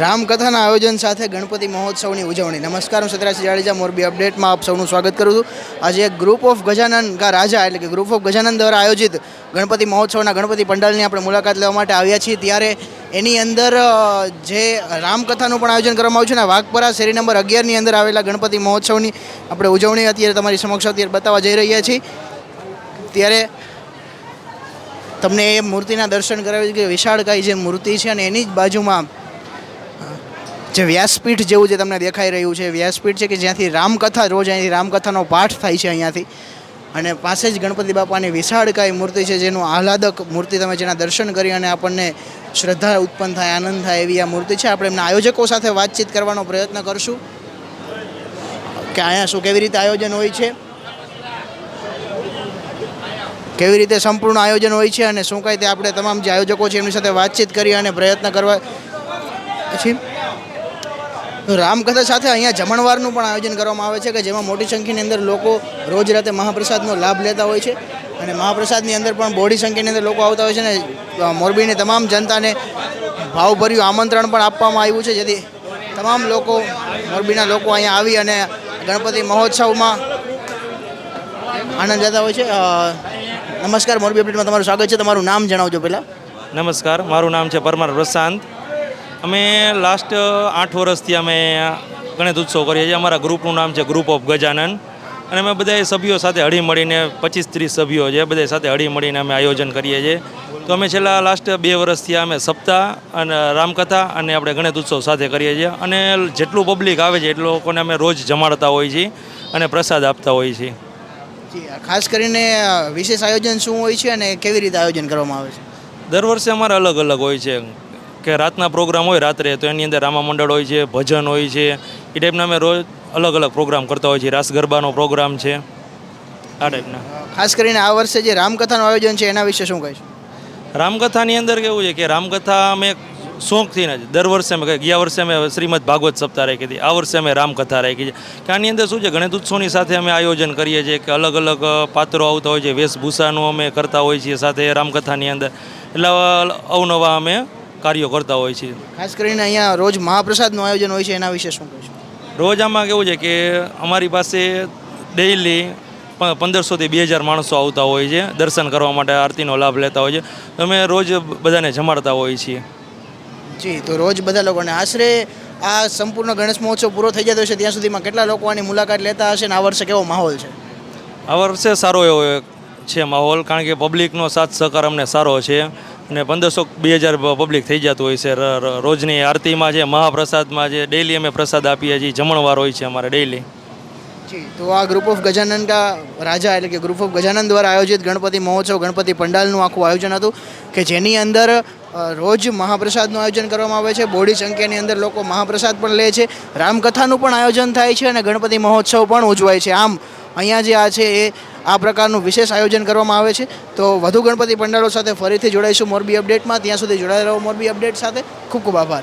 રામકથાના આયોજન સાથે ગણપતિ મહોત્સવની ઉજવણી. નમસ્કાર, હું સત્યરાજ જાડેજા મોરબી અપડેટમાં આપ સૌનું સ્વાગત કરું છું. આજે ગ્રુપ ઓફ ગજાનન કા રાજા એટલે કે ગ્રુપ ઓફ ગજાનન દ્વારા આયોજિત ગણપતિ મહોત્સવના ગણપતિ પંડાલની આપણે મુલાકાત લેવા માટે આવ્યા છીએ. ત્યારે એની અંદર જે રામકથાનું પણ આયોજન કરવામાં આવ્યું છે ને વાઘપરા શેરી નંબર અગિયારની અંદર આવેલા ગણપતિ મહોત્સવની આપણે ઉજવણી અત્યારે તમારી સમક્ષ અત્યારે બતાવવા જઈ રહ્યા છીએ. ત્યારે તમને એ મૂર્તિના દર્શન કરાવી કે વિશાળકાય જે મૂર્તિ છે અને એની જ બાજુમાં જે વ્યાસપીઠ જેવું જે તમને દેખાઈ રહ્યું છે, વ્યાસપીઠ છે કે જ્યાંથી રામકથા રોજ અહીંથી રામકથાનો પાઠ થાય છે અહીંયાથી. અને પાસે જ ગણપતિ બાપાની વિશાળકાય મૂર્તિ છે, જેનું આહલાદક મૂર્તિ તમે જેના દર્શન કરી અને આપણને શ્રદ્ધા ઉત્પન્ન થાય, આનંદ થાય એવી આ મૂર્તિ છે. આપણે એમના આયોજકો સાથે વાતચીત કરવાનો પ્રયત્ન કરશું. કે અહીંયા શું, કેવી રીતે આયોજન હોય છે? કેવી રીતે સંપૂર્ણ આયોજન હોય છે અને શું કાંઈ તે આપણે તમામ જે આયોજકો છે એમની સાથે વાતચીત કરી અને પ્રયત્ન કરવા પછી? રામકથા સાથે અહીંયા જમણવારનું પણ આયોજન કરવામાં આવે છે કે જેમાં મોટી સંખ્યાની અંદર લોકો રોજ રાતે મહાપ્રસાદનો લાભ લેતા હોય છે અને મહાપ્રસાદની અંદર પણ બોડી સંખ્યાની અંદર લોકો આવતા હોય છે ને મોરબીની તમામ જનતાને ભાવભર્યું આમંત્રણ પણ આપવામાં આવ્યું છે. જેથી તમામ લોકો મોરબીના લોકો અહીંયા આવી અને ગણપતિ મહોત્સવમાં આનંદ લેતા હોય છે. નમસ્કાર મોરબી અપડેટમાં તમારું સ્વાગત છે. તમારું નામ જણાવજો પહેલાં. નમસ્કાર, મારું નામ છે પરમાર પ્રશાંત. અમે લાસ્ટ આઠ વર્ષથી અમે ગણેશ ઉત્સવ કરીએ છીએ. અમારા ગ્રુપનું નામ છે ગ્રુપ ઓફ ગજાનન અને અમે બધા સભ્યો સાથે હળી મળીને પચીસ ત્રીસ સભ્યો છે બધા સાથે હળી મળીને અમે આયોજન કરીએ છીએ. તો અમે છેલ્લા લાસ્ટ બે વર્ષથી અમે સપ્તાહ અને રામકથા અને આપણે ગણેશ ઉત્સવ સાથે કરીએ છીએ. અને જેટલું પબ્લિક આવે છે એટલું લોકોને અમે રોજ જમાડતા હોઈએ છીએ અને પ્રસાદ આપતા હોઈએ છીએ. ખાસ કરીને વિશેષ આયોજન શું હોય છે અને કેવી રીતે આયોજન કરવામાં આવે છે? દર વર્ષે અમારે અલગ અલગ હોય છે. કે રાતના પ્રોગ્રામ હોય રાત્રે તો એની અંદર રામા મંડળ હોય છે ભજન હોય છે એ ટાઈપના અમે રોજ અલગ અલગ પ્રોગ્રામ કરતા હોય છે રાસ ગરબાનો પ્રોગ્રામ છે આ ટાઈપના ખાસ કરીને આ વર્ષે જે રામકથાનું આયોજન છે એના વિશે શું કહીશ? રામકથાની અંદર કેવું છે કે રામકથા અમે શોખથી ને દર વર્ષે અમે ગયા વર્ષે અમે શ્રીમદ ભાગવત સપ્તાહ રાખી હતી આ વર્ષે અમે રામકથા રાખી છે. કે આની અંદર શું છે ગણેશ ઉત્સવની સાથે અમે આયોજન કરીએ છીએ કે અલગ અલગ પાત્રો આવતા હોય છે વેશભૂષાનું અમે કરતા હોઈએ છીએ સાથે રામકથાની અંદર. એટલે અવનવા અમે કાર્યો કરતા હોય છે. ખાસ કરીને અહીંયા રોજ મહાપ્રસાદનું આયોજન હોય છે એના વિશે શું કહેશો? રોજ આમાં કેવું છે કે અમારી પાસે ડેઈલી પંદરસોથી બે હજાર માણસો આવતા હોય છે દર્શન કરવા માટે આરતીનો લાભ લેતા હોય છે. અમે રોજ બધાને જમાડતા હોઈએ છીએ. જી તો રોજ બધા લોકોને આશરે આ સંપૂર્ણ ગણેશ મહોત્સવ પૂરો થઈ જતો હશે ત્યાં સુધીમાં કેટલા લોકો આની મુલાકાત લેતા હશે ને આ વર્ષે કેવો માહોલ છે? આ વર્ષે સારો એવો છે માહોલ કારણ કે પબ્લિકનો સાથ સહકાર અમને સારો છે. અને પંદરસો બે હજાર પબ્લિક થઈ જતું હોય છે. રોજની આરતીમાં છે મહાપ્રસાદમાં છે ડેઈલી અમે પ્રસાદ આપીએ છીએ. જમણવાર હોય છે અમારે ડેઈલી તો આ ગ્રુપ ઓફ ગજાનન કા રાજા એટલે કે ગ્રુપ ઓફ ગજાનન દ્વારા આયોજિત ગણપતિ મહોત્સવ, ગણપતિ પંડાલનું આખું આયોજન હતું કે જેની અંદર રોજ મહાપ્રસાદનું આયોજન કરવામાં આવે છે. બોડી સંખ્યાની અંદર લોકો મહાપ્રસાદ પણ લે છે. રામકથાનું પણ આયોજન થાય છે અને ગણપતિ મહોત્સવ પણ ઉજવાય છે. આમ, અહીંયા જે આ છે એ આ પ્રકારનું વિશેષ આયોજન કરવામાં આવે છે. તો વધુ ગણપતિ પંડાળો સાથે ફરીથી જોડાઈશું મોરબી અપડેટમાં. ત્યાં સુધી જોડાયેલા રહો મોરબી અપડેટ સાથે. ખૂબ ખૂબ આભાર.